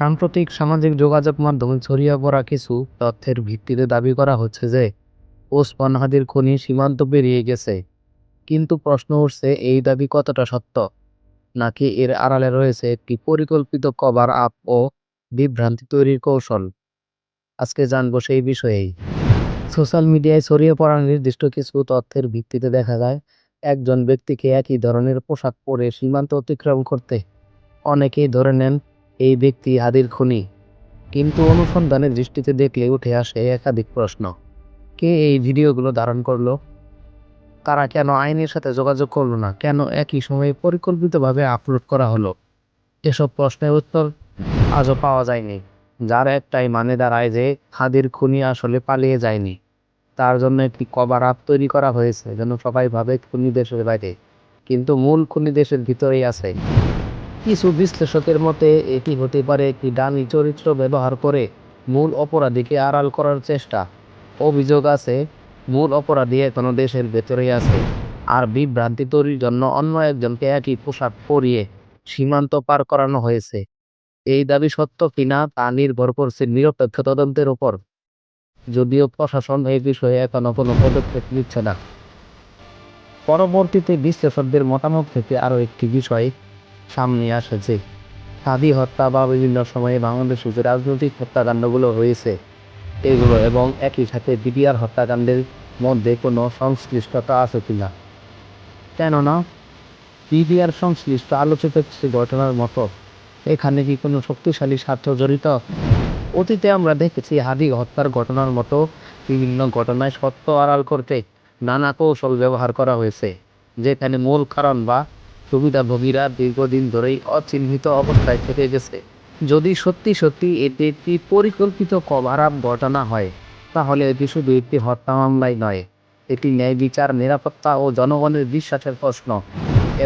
সাম্প্রতিক সামাজিক যোগাযোগ মাধ্যমে ছড়িয়ে পড়া কিছু তথ্যের ভিত্তিতে দাবি করা হচ্ছে যে ওসমান হাদির খনি সীমান্ত পেরিয়ে গেছে। কিন্তু প্রশ্ন উঠছে, এই দাবি কতটা সত্য? নাকি এর আড়ালে রয়েছে একটি পরিকল্পিত কভার আপ ও বিভ্রান্তি তৈরির কৌশল? আজকে জানব সেই বিষয়েই। সোশ্যাল মিডিয়ায় ছড়িয়ে পড়া নির্দিষ্ট কিছু তথ্যের ভিত্তিতে দেখা যায়, একজন ব্যক্তিকে একই ধরনের পোশাক পরে সীমান্ত অতিক্রম করতে। অনেকেই ধরে নেন এই ব্যক্তি হাদির খুনি। কিন্তু অনুসন্ধানের দৃষ্টিতে দেখলে উঠে আসে একাধিক প্রশ্ন। কে এই ভিডিওগুলো ধারণ করল? তারা কেন আইনের সাথে যোগাযোগ করল না? কেন একই সময়ে পরিকল্পিতভাবে আপলোড করা হলো? এসব প্রশ্নের উত্তর আজও পাওয়া যায়নি। যার একটাই মানে দাঁড়ায় যে হাদির খুনি আসলে পালিয়ে যায়নি। তার জন্য একটি কভার আপ তৈরি করা হয়েছে যেন সবাই ভাবে খুনি দেশের বাইরে। কিন্তু মূল খুনি দেশের ভিতরেই আছে। কিছু বিশ্লেষকের মতে, এটি হতে পারে একটি ডামি চরিত্র ব্যবহার করে মূল অপরাধীকে আড়াল করার চেষ্টা। অভিযোগ আছে, মূল অপরাধী এখনও দেশের ভেতরে আছে। আর বিভ্রান্তি তৈরির জন্য অন্য একজনকে একই পোশাক পরিয়ে সীমান্ত পার করানো হয়েছে। এই দাবি সত্য কিনা তা নির্ভর করছে নিরপেক্ষ তদন্তের ওপর। যদিও প্রশাসন এই বিষয়ে এখনও কোনো পদক্ষেপ নিচ্ছে না। পরবর্তীতে বিশ্লেষকদের মতামত থেকে আরও একটি বিষয় সামনে আসেছে। হাদি হত্যা বা বিভিন্ন সময়ে বাংলাদেশে যে রাজনৈতিক হত্যাকাণ্ডগুলো হয়েছে। এগুলো এবং একই সাথে বিডিআর হত্যাকাণ্ডের মধ্যে কোনো সংশ্লিষ্টতা আছে কিনা? কেননা, বিডিআর সংশ্লিষ্ট আলোচিত কিছু ঘটনার মতো এখানে কি কোনো শক্তিশালী স্বার্থ জড়িত? অতীতে আমরা দেখেছি হাদি হত্যার ঘটনার মতো বিভিন্ন ঘটনায় সত্য আড়াল করতে নানা কৌশল ব্যবহার করা হয়েছে, যেখানে মূল কারণ বা সুবিধাভোগীরা দীর্ঘদিন ধরেই অচিহ্নিত অবস্থায় থেকে গেছে। যদি সত্যি সত্যি এটি একটি পরিকল্পিত কভার আপ ঘটনা হয়, তাহলে এটি শুধু একটি হত্যা মামলাই নয়, এটি ন্যায় বিচার, নিরাপত্তা ও জনগণের বিশ্বাসের প্রশ্ন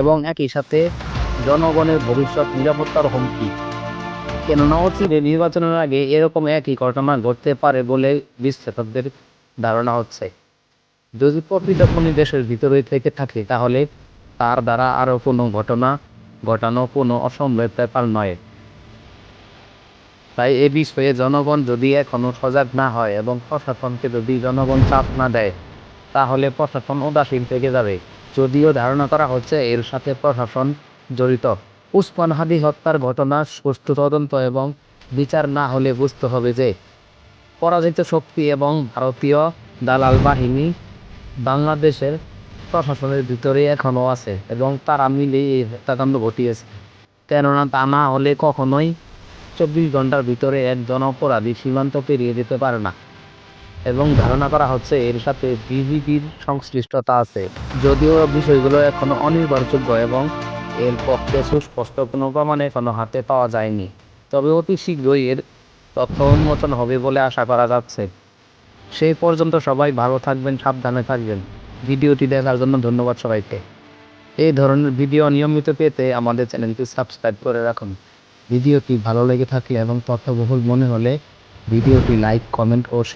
এবং একই সাথে জনগণের ভবিষ্যৎ নিরাপত্তার হুমকি। কেননা অচিরে নির্বাচনের আগে এরকম একই ঘটনা ঘটতে পারে বলে বিশ্লেষকদের ধারণা হচ্ছে। যদি প্রকৃত কোনো দেশের ভিতরে থেকে থাকে, তাহলে তার দ্বারা আরও কোনো ঘটনা, ঘটানো কোনো অসম্ভব ব্যাপার নয়। তাই এ বিষয়ে জনগণ যদি এখনও সজাগ না হয় এবং প্রশাসনকে যদি জনগণ চাপ না দেয়, তাহলে প্রশাসন উদাসীন থেকে যাবে। যদিও ধারণা করা হচ্ছে এর সাথে প্রশাসন জড়িত। উসমান হাদি হত্যার ঘটনা সুষ্ঠু তদন্ত এবং বিচার না হলে বুঝতে হবে যে, পরাজিত শক্তি এবং ভারতীয় দালাল বাহিনী বাংলাদেশের প্রশাসনের ভিতরে এখনও আছে এবং তারা মিলে এই হত্যাকাণ্ড ঘটিয়েছে। কেননা তা না হলে কখনোই চব্বিশ ঘণ্টার ভিতরে একজন অপরাধী সীমান্ত পেরিয়ে যেতে পারে না। এবং ধারণা করা হচ্ছে এর সাথে বিজিবির সংশ্লিষ্টতা আছে। যদিও বিষয়গুলো এখনও অনির্ভরযোগ্য এবং এর পক্ষে সুস্পষ্ট কোনো প্রমাণ এখনও হাতে পাওয়া যায়নি। তবে অতি শীঘ্রই এর তথ্য উন্মোচন হবে বলে আশা করা যাচ্ছে। সেই পর্যন্ত সবাই ভালো থাকবেন, সাবধানে থাকবেন। ভিডিওটি দেখার জন্য ধন্যবাদ সবাইকে। এই ধরনের ভিডিও নিয়মিত পেতে আমাদের চ্যানেলটি সাবস্ক্রাইব করে রাখুন। ভিডিওটি ভালো লেগে থাকলে এবং তথ্যবহুল মনে হলে ভিডিওটি লাইক, কমেন্ট ও